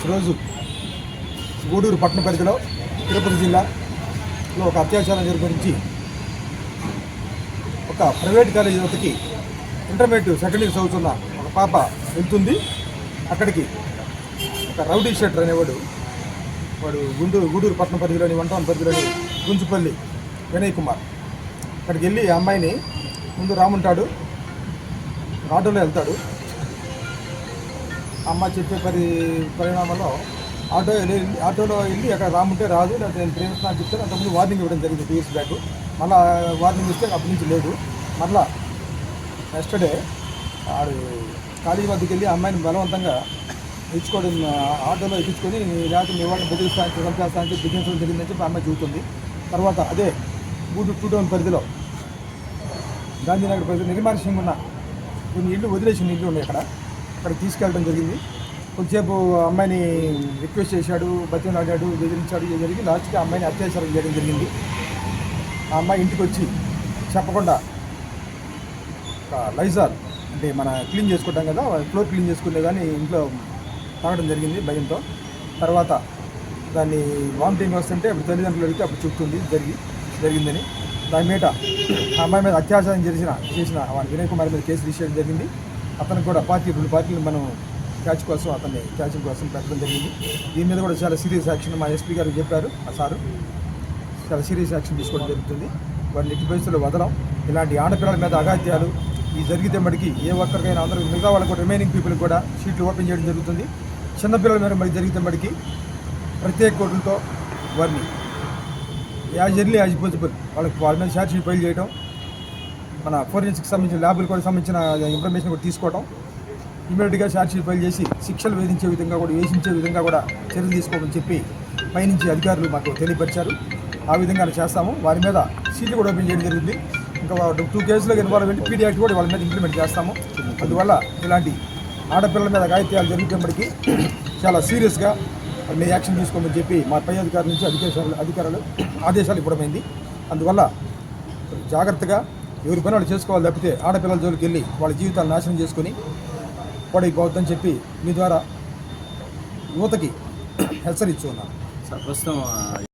ఈరోజు గూడూరు పట్టణ పరిధిలో తిరుపతి జిల్లాలో ఒక అత్యాచారం నిర్వహించి ఒక ప్రైవేట్ కాలేజీ యువతకి ఇంటర్మీడియట్ సెకండ్ ఇయర్ చదువుతున్న ఒక పాప వెళ్తుంది అక్కడికి. ఒక రౌడీ షెటర్ అనేవాడు. వాడు గుంటూరు గూడూరు పట్టణ పరిధిలోని వంటవన్ పరిధిలోని గుంజుపల్లి వినయ్ కుమార్. అక్కడికి వెళ్ళి ఆ అమ్మాయిని ముందు రాముంటాడు ఆటోలో వెళ్తాడు. అమ్మ చెప్పే పరి పరిణామంలో ఆటో వెళ్ళి ఆటోలో వెళ్ళి అక్కడ రాముంటే రాదు లేకపోతే నేను ప్రేమిస్తున్నా చెప్తాను చెప్తే అంతకుముందు వార్నింగ్ ఇవ్వడం జరిగింది టూ ఇయర్స్ బ్యాక్ మళ్ళీ వార్నింగ్ ఇస్తే అప్పటి నుంచి లేదు. మళ్ళీ నెక్స్ట్ డే ఆడు కాలేజీ వద్దకు వెళ్ళి అమ్మాయిని బలవంతంగా ఇచ్చుకోవడం ఆటోలో ఎక్కించుకొని లేకపోతే మీ వాళ్ళని బెదిరిస్తానికి చంపేస్తానికి బిజినెస్ జరిగిందని చెప్పి ఆ అమ్మాయి చూస్తుంది. తర్వాత అదే గూడు టూ టౌన్ పరిధిలో గాంధీనగర్ పరిధిలో నిర్మాణ సింగ్ ఉన్న కొన్ని ఇల్లు వదిలేసిన ఇల్లు ఉన్నాయి అక్కడ. అక్కడికి తీసుకెళ్ళడం జరిగింది. కొద్దిసేపు అమ్మాయిని రిక్వెస్ట్ చేశాడు బతిని ఆడాడు బెదిరించాడు ఇది జరిగి లాస్ట్కి అమ్మాయిని అత్యాచారం చేయడం జరిగింది. ఆ అమ్మాయి ఇంటికి వచ్చి చెప్పకుండా లైజాల్ అంటే మన క్లీన్ చేసుకుంటాం కదా ఫ్లోర్ క్లీన్ చేసుకునే కానీ ఇంట్లో తాగడం జరిగింది భయంతో. తర్వాత దాన్ని వామిటింగ్ వస్తుంటే అప్పుడు తల్లిదండ్రులు అడిగితే అప్పుడు చెప్తుంది జరిగి జరిగిందని. దాని మీద ఆ అమ్మాయి మీద అత్యాచారం చేసిన చేసిన వాడి వినయ్ కుమార్ మీద కేసు రిజిస్టర్ జరిగింది. అతనికి కూడా పార్టీ రెండు పార్టీలు మనం క్యాచ్ కోసం అతన్ని క్యాచింగ్ కోసం పెట్టడం జరిగింది. దీని మీద కూడా చాలా సీరియస్ యాక్షన్ మా ఎస్పీ గారు చెప్పారు ఆ సారు. చాలా సీరియస్ యాక్షన్ తీసుకోవడం జరుగుతుంది. వారిని ఎట్టి పరిస్థితుల్లో వదలం. ఇలాంటి ఆడపిల్లల మీద అగాత్యాలు ఈ జరిగితే మటుకి ఏ ఒక్కరికైనా అందరూ మిగతా వాళ్ళకు రిమైనింగ్ పీపుల్ కూడా సీట్లు ఓపెన్ చేయడం జరుగుతుంది. చిన్నపిల్లల మీద మరి జరిగితే మటుకి ప్రత్యేక కోర్టులతో వారిని యాజ్ ఎర్లీ యాజ్ పాసిబుల్ వాళ్ళకి వాళ్ళ మీద ఛార్జ్ షీట్ ఫైల్ చేయడం మన ఫోరెన్సిక్ సంబంధించిన ల్యాబులు కూడా సంబంధించిన ఇన్ఫర్మేషన్ కూడా తీసుకోవడం ఇమీడియట్గా ఛార్జ్ షీట్ ఫైల్ చేసి శిక్షలు వేధించే విధంగా కూడా వేషించే విధంగా కూడా చర్యలు తీసుకోమని చెప్పి పైనుంచి అధికారులు మాకు తెలియపరిచారు. ఆ విధంగా చేస్తాము. వారి మీద సీట్లు కూడా ఓపెన్ చేయడం జరిగింది ఇంకా టూ కేసులో ఇన్వాల్వ్ అయ్యి పీడీ యాక్ట్ కూడా వాళ్ళ మీద ఇంప్లిమెంట్ చేస్తాము. అందువల్ల ఇలాంటి ఆడపిల్లల మీద గాయత్యాలు జరుగుతున్నప్పటికీ చాలా సీరియస్గా మీ యాక్షన్ తీసుకోమని చెప్పి మా పై అధికారుల నుంచి అధికారులు అధికారులు ఆదేశాలు ఇవ్వడమైంది అందువల్ల జాగ్రత్తగా ఎవరి పని వాళ్ళు చేసుకోవాలి తప్పితే ఆడపిల్లల జోలికి వెళ్ళి వాళ్ళ జీవితాలు నాశనం చేసుకొని పోవద్దని చెప్పి మీ ద్వారా యువతకి హెచ్చరిస్తున్నాను సార్ ప్రస్తుతం